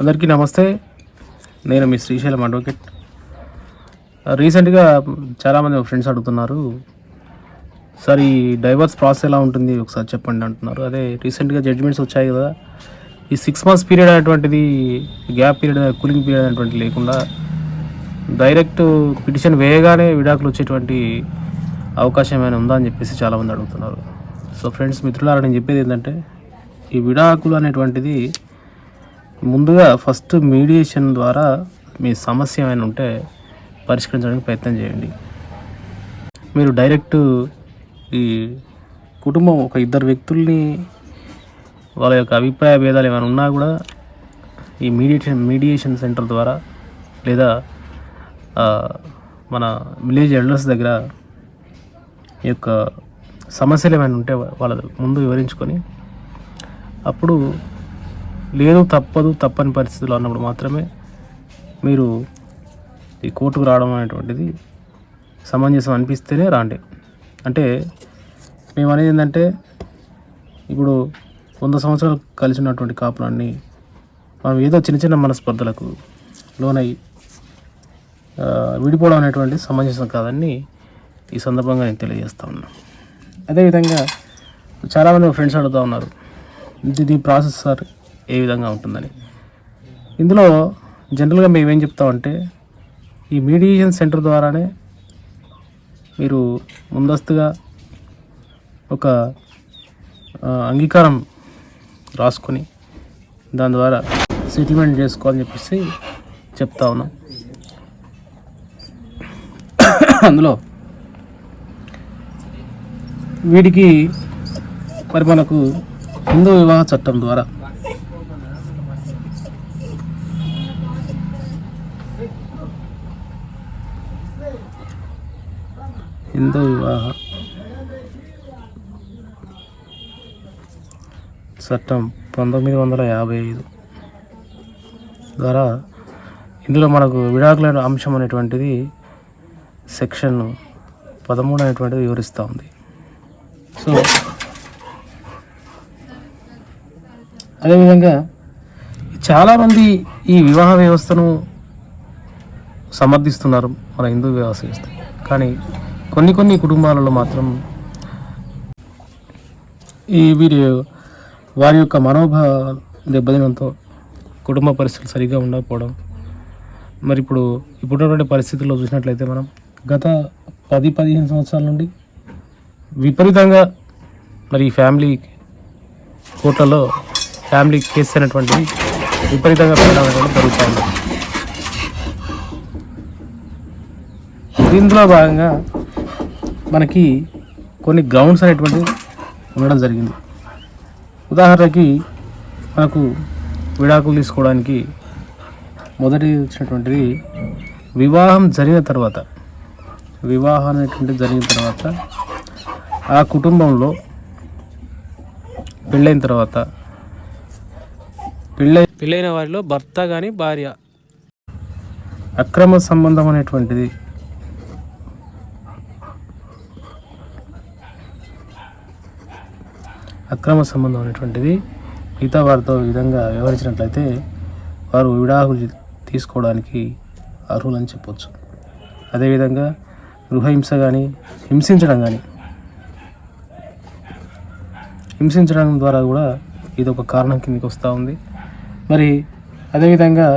అందరికీ నమస్తే. నేను మీ శ్రీశైలం అడ్వకేట్. రీసెంట్గా చాలామంది ఫ్రెండ్స్ అడుగుతున్నారు సార్ ఈ డైవర్స్ ప్రాసెస్ ఎలా ఉంటుంది? ఒకసారి చెప్పండి అంటున్నారు. అదే రీసెంట్గా జడ్జిమెంట్స్ వచ్చాయి కదా. ఈ సిక్స్ మంత్స్ పీరియడ్ అనేటువంటిది గ్యాప్ పీరియడ్ కూలింగ్ పీరియడ్ అనేటువంటి లేకుండా డైరెక్ట్ పిటిషన్ వేయగానే విడాకులు వచ్చేటువంటి అవకాశం ఏమైనా ఉందా అని చెప్పేసి చాలామంది అడుగుతున్నారు. సో ఫ్రెండ్స్ మిత్రులారా నేను చెప్పేది ఏంటంటే ఈ విడాకులు అనేటువంటిది ముందుగా ఫస్ట్ మీడియేషన్ ద్వారా మీ సమస్య ఏమైనా ఉంటే పరిష్కరించడానికి ప్రయత్నం చేయండి. మీరు డైరెక్ట్ ఈ కుటుంబం ఒక ఇద్దరు వ్యక్తుల్ని వాళ్ళ యొక్క అభిప్రాయ భేదాలు ఏమైనా ఉన్నా కూడా ఈ మీడియేషన్ మీడియేషన్ సెంటర్ ద్వారా లేదా మన విలేజ్ ఎల్డర్స్ దగ్గర ఈ యొక్క సమస్యలు ఏమైనా ఉంటే వాళ్ళ ముందు వివరించుకొని అప్పుడు లేదు తప్పదు తప్పని పరిస్థితులు అన్నప్పుడు మాత్రమే మీరు ఈ కోర్టుకు రావడం అనేటువంటిది సమంజసం అనిపిస్తేనే రాండి. అంటే మేము అనేది ఏంటంటే ఇప్పుడు వంద సంవత్సరాలు కలిసి ఉన్నటువంటి కాపులన్నీ మనం ఏదో చిన్న చిన్న మనస్పర్ధలకు లోనై విడిపోవడం అనేటువంటి సమంజసం కాదని ఈ సందర్భంగా నేను తెలియజేస్తా ఉన్నాను అదేవిధంగా చాలామంది ఫ్రెండ్స్ అడుగుతూ ఉన్నారు ఇది దీని ప్రాసెస్ సార్ ఏ విధంగా ఉంటుందని? ఇందులో జనరల్గా మేము ఏం చెప్తామంటే ఈ మీడియేషన్ సెంటర్ ద్వారానే మీరు ముందస్తుగా ఒక అంగీకారం రాసుకొని దాని ద్వారా సెటిల్మెంట్ చేసుకోవాలని చెప్పేసి చెప్తా ఉన్నాం. అందులో వీటికి మరి మనకు హిందూ వివాహ చట్టం ద్వారా హిందూ వివాహ చట్టం పంతొమ్మిది వందల యాభై ఐదు ద్వారా ఇందులో మనకు విడాకుల అంశం అనేటువంటిది సెక్షన్ పదమూడు అనేటువంటిది వివరిస్తూ ఉంది. సో అదేవిధంగా చాలామంది ఈ వివాహ వ్యవస్థను సమర్థిస్తున్నారు మన హిందూ వివాహ వ్యవస్థ కానీ కొన్ని కొన్ని కుటుంబాలలో మాత్రం ఈ వీరి వారి యొక్క మనోభావ దెబ్బతినంతో కుటుంబ పరిస్థితులు సరిగ్గా ఉండకపోవడం. మరి ఇప్పుడు ఇప్పుడున్నటువంటి పరిస్థితుల్లో చూసినట్లయితే మనం గత పది పదిహేను సంవత్సరాల నుండి విపరీతంగా మరి ఫ్యామిలీ కోర్టులలో ఫ్యామిలీ కేసు అనేటువంటివి విపరీతంగా పెరగడం జరుగుతుంది దీంట్లో భాగంగా మనకి కొన్ని గ్రౌండ్స్ అనేటువంటివి ఉండడం జరిగింది. ఉదాహరణకి మనకు విడాకులు తీసుకోవడానికి మొదటి వచ్చినటువంటిది వివాహం జరిగిన తర్వాత వివాహం అనేటువంటిది జరిగిన తర్వాత ఆ కుటుంబంలో పెళ్ళైన తర్వాత పెళ్ళై పెళ్ళైన వారిలో భర్త కానీ భార్య. అక్రమ సంబంధం అనేటువంటిది అక్రమ సంబంధం అనేటువంటిది మిగతా వారితో విధంగా వ్యవహరించినట్లయితే వారు విడాకులు తీసుకోవడానికి అర్హులని చెప్పొచ్చు. అదేవిధంగా గృహహింస కానీ హింసించడం కానీ హింసించడం ద్వారా కూడా ఇది ఒక కారణం కిందకి వస్తూ ఉంది. మరి అదేవిధంగా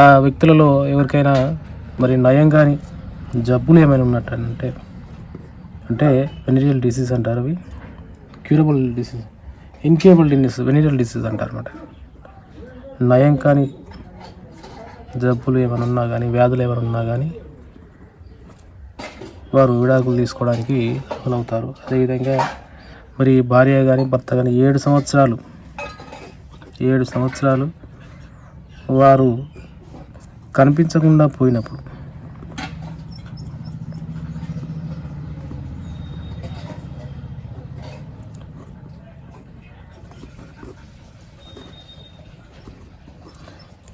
ఆ వ్యక్తులలో ఎవరికైనా మరి నయం కానీ జబ్బులు ఏమైనా ఉన్నట్టంటే అంటే వెనిరియల్ డిసీజ్ అంటారు అవి. Curable disease incurable disease venereal disease అంటారనమాట నయం కానీ జబ్బులు ఏమైనా ఉన్నా కానీ వ్యాధులు ఏమైనా ఉన్నా కానీ వారు విడాకులు తీసుకోవడానికి అర్హులవుతారు అదేవిధంగా మరి భార్య కానీ భర్త కానీ ఏడు సంవత్సరాలు ఏడు సంవత్సరాలు వారు కనిపించకుండా పోయినప్పుడు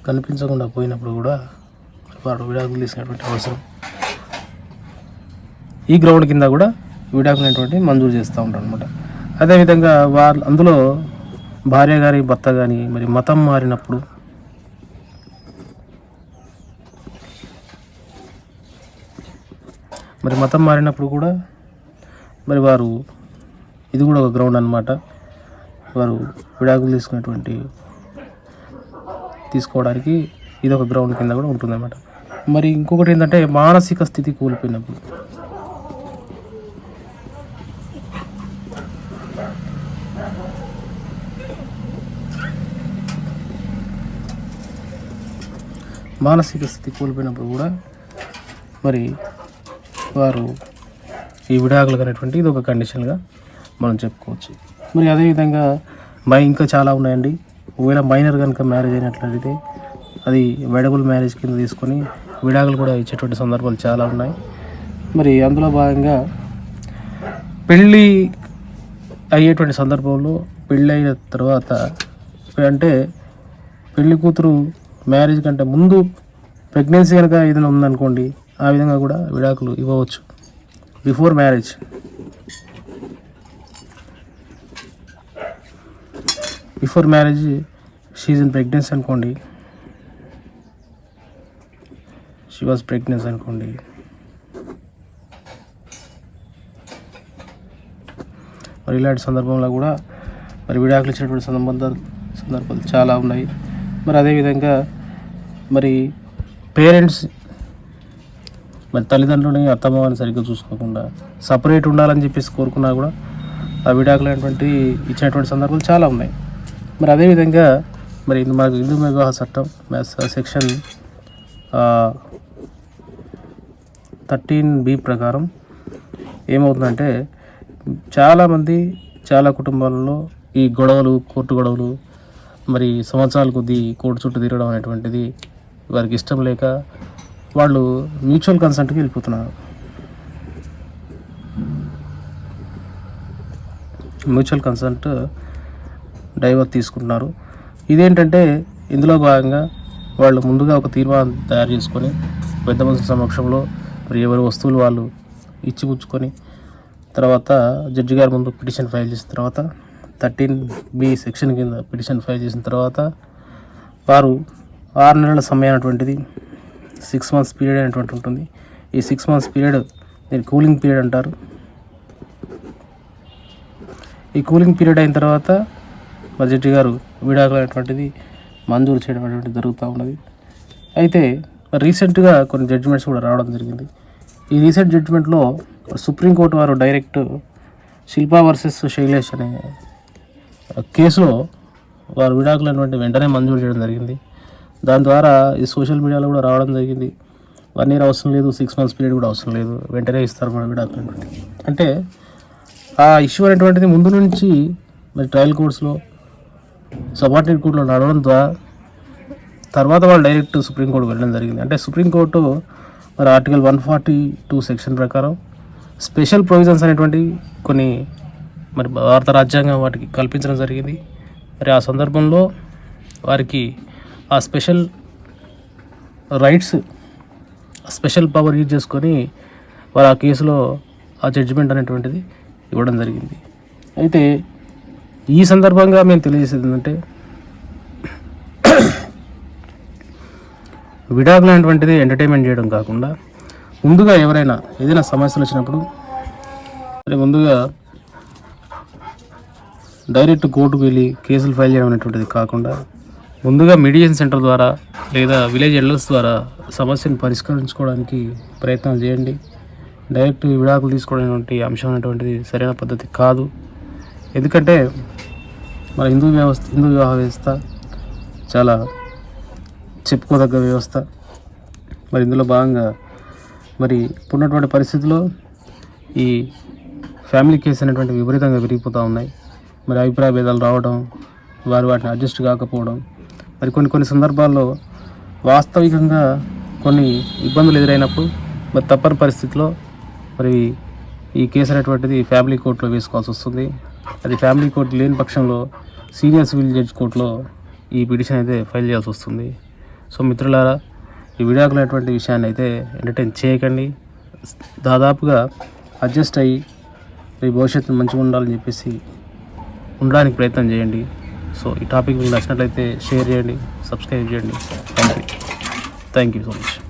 కనిపించకుండా పోయినప్పుడు కూడా వాడు విడాకులు తీసినటువంటి అవసరం. ఈ గ్రౌండ్ కింద కూడా విడాకులనేటువంటి మంజూరు చేస్తూ ఉంటారు అనమాట అదేవిధంగా వాళ్ళు అందులో భార్య గారి భర్త కానీ మరి మతం మారినప్పుడు మరి మతం మారినప్పుడు కూడా మరి వారు ఇది కూడా ఒక గ్రౌండ్ అనమాట వారు విడాకులు తీసుకునేటువంటి తీసుకోవడానికి ఇది ఒక గ్రౌండ్ కింద కూడా ఉంటుందన్నమాట. మరి ఇంకొకటి ఏంటంటే మానసిక స్థితి కోల్పోయినప్పుడు. మానసిక స్థితి కోల్పోయినప్పుడు కూడా మరి వారు ఈ విడాకులు అనేటువంటి ఇది ఒక కండిషన్గా మనం చెప్పుకోవచ్చు. మరి అదేవిధంగా మరి ఇంకా చాలా ఉన్నాయండి. ఒకవేళ మైనర్ కనుక మ్యారేజ్ అయినట్లయితే అది వెడబుల్ మ్యారేజ్ కింద తీసుకొని విడాకులు కూడా ఇచ్చేటువంటి సందర్భాలు చాలా ఉన్నాయి. మరి అందులో భాగంగా పెళ్ళి అయ్యేటువంటి సందర్భంలో పెళ్ళి అయిన తర్వాత అంటే పెళ్ళి కూతురు మ్యారేజ్ కంటే ముందు ప్రెగ్నెన్సీ కనుక ఏదైనా ఉందనుకోండి ఆ విధంగా కూడా విడాకులు ఇవ్వవచ్చు. Before marriage. Before marriage she's in pregnancy అనుకోండి. షీ వాజ్ ప్రెగ్నెన్సీ అనుకోండి. మరి ఇలాంటి సందర్భంలో కూడా మరి విడాకులు ఇచ్చినటువంటి సంబంధాలు సందర్భాలు చాలా ఉన్నాయి. మరి అదేవిధంగా మరి పేరెంట్స్ మరి తల్లిదండ్రులని అత్తమామని సరిగ్గా చూసుకోకుండా సపరేట్ ఉండాలని చెప్పేసి కోరుకున్నా కూడా ఆ విడాకులు అనేటువంటి ఇచ్చినటువంటి సందర్భాలు చాలా ఉన్నాయి. మరి అదేవిధంగా మరి ఇది మనకు హిందూ వివాహ చట్టం సెక్షన్ థర్టీన్ బి ప్రకారం ఏమవుతుందంటే చాలామంది చాలా కుటుంబాలలో ఈ గొడవలు కోర్టు గొడవలు మరి సంవత్సరాల కొద్దీ కోర్టు చుట్టూ తిరగడం అనేటువంటిది వారికి ఇష్టం లేక వాళ్ళు మ్యూచువల్ కన్సెంట్కి వెళ్ళిపోతున్నారు. మ్యూచువల్ కన్సెంట్ డైవర్ తీసుకుంటున్నారు. ఇదేంటంటే ఇందులో భాగంగా వాళ్ళు ముందుగా ఒక తీర్మానం తయారు చేసుకొని పెద్ద మనుషుల సమక్షంలో మరి ఎవరి వస్తువులు వాళ్ళు ఇచ్చిపుచ్చుకొని తర్వాత జడ్జి గారి ముందు పిటిషన్ ఫైల్ చేసిన తర్వాత థర్టీన్ బి సెక్షన్ కింద పిటిషన్ ఫైల్ చేసిన తర్వాత వారు ఆరు నెలల సమయం అనేటువంటిది సిక్స్ మంత్స్ పీరియడ్ అనేటువంటి ఉంటుంది. ఈ సిక్స్ మంత్స్ పీరియడ్ దీన్ని కూలింగ్ పీరియడ్ అంటారు. ఈ కూలింగ్ పీరియడ్ అయిన తర్వాత మరి జడ్జి గారు విడాకులు అనేటువంటిది మంజూరు చేయడం అనేటువంటిది జరుగుతూ ఉన్నది. అయితే రీసెంట్గా కొన్ని జడ్జిమెంట్స్ కూడా రావడం జరిగింది. ఈ రీసెంట్ జడ్జిమెంట్లో సుప్రీంకోర్టు వారు డైరెక్ట్ శిల్పా వర్సెస్ శైలేష్ అనే కేసులో వారు విడాకులు అనేటువంటి వెంటనే మంజూరు చేయడం జరిగింది. దాని ద్వారా ఈ సోషల్ మీడియాలో కూడా రావడం జరిగింది. వన్ ఇయర్ అవసరం లేదు సిక్స్ మంత్స్ పీరియడ్ కూడా అవసరం లేదు వెంటనే ఇస్తారు మన విడాకులు అనేటువంటి అంటే ఆ ఇష్యూ అనేటువంటిది ముందు నుంచి మరి ట్రయల్ కోర్ట్స్లో సబార్డినేట్ కోర్టులో నడవడం ద్వారా తర్వాత వాళ్ళు డైరెక్ట్ సుప్రీంకోర్టు వెళ్ళడం జరిగింది. అంటే సుప్రీంకోర్టు మరి article one forty two section ప్రకారం స్పెషల్ ప్రొవిజన్స్ అనేటువంటి కొన్ని మరి భారత రాజ్యాంగం వాటికి కల్పించడం జరిగింది. మరి ఆ సందర్భంలో వారికి ఆ special rights special power use చేసుకొని వారు ఆ కేసులో ఆ జడ్జిమెంట్ అనేటువంటిది ఇవ్వడం జరిగింది. అయితే ఈ సందర్భంగా మేము తెలియజేసేది ఏంటంటే విడాకులు అనేటువంటిది ఎంటర్టైన్మెంట్ చేయడం కాకుండా ముందుగా ఎవరైనా ఏదైనా సమస్యలు వచ్చినప్పుడు మరి ముందుగా డైరెక్ట్ కోర్టుకు వెళ్ళి కేసులు ఫైల్ చేయడం అనేటువంటిది కాకుండా ముందుగా మీడియేషన్ సెంటర్ ద్వారా లేదా విలేజ్ ఎల్ఎస్ ద్వారా సమస్యను పరిష్కరించుకోవడానికి ప్రయత్నాలు చేయండి. డైరెక్ట్ విడాకులు తీసుకోవడం అంశం అనేటువంటిది సరైన పద్ధతి కాదు. ఎందుకంటే మన హిందూ వ్యవస్థ హిందూ వివాహ వ్యవస్థ చాలా చెప్పుకోదగ్గ వ్యవస్థ. మరి ఇందులో భాగంగా మరి ఇప్పుడున్నటువంటి పరిస్థితుల్లో ఈ ఫ్యామిలీ కేసు అనేటువంటి విపరీతంగా పెరిగిపోతూ ఉన్నాయి. మరి అభిప్రాయ భేదాలు రావడం వారు వాటిని అడ్జస్ట్ కాకపోవడం మరి కొన్ని కొన్ని సందర్భాల్లో వాస్తవికంగా కొన్ని ఇబ్బందులు ఎదురైనప్పుడు మరి తప్పని పరిస్థితిలో మరి ఈ కేసు అనేటువంటిది ఫ్యామిలీ కోర్టులో వేసుకోవాల్సి వస్తుంది. అది ఫ్యామిలీ కోర్టు లేని పక్షంలో సీనియర్ సివిల్ జడ్జ్ కోర్టులో ఈ పిటిషన్ అయితే ఫైల్ చేయాల్సి వస్తుంది. సో మిత్రులారా ఈ విడాకులు అనేటువంటి విషయాన్ని అయితే ఎంటర్టైన్ చేయకండి. దాదాపుగా అడ్జస్ట్ అయ్యి మీ భవిష్యత్తు మంచిగా ఉండాలని చెప్పేసి ఉండడానికి ప్రయత్నం చేయండి. సో ఈ టాపిక్ మీకు నచ్చినట్లయితే షేర్ చేయండి సబ్స్క్రైబ్ చేయండి. Thank you. Thank you so much.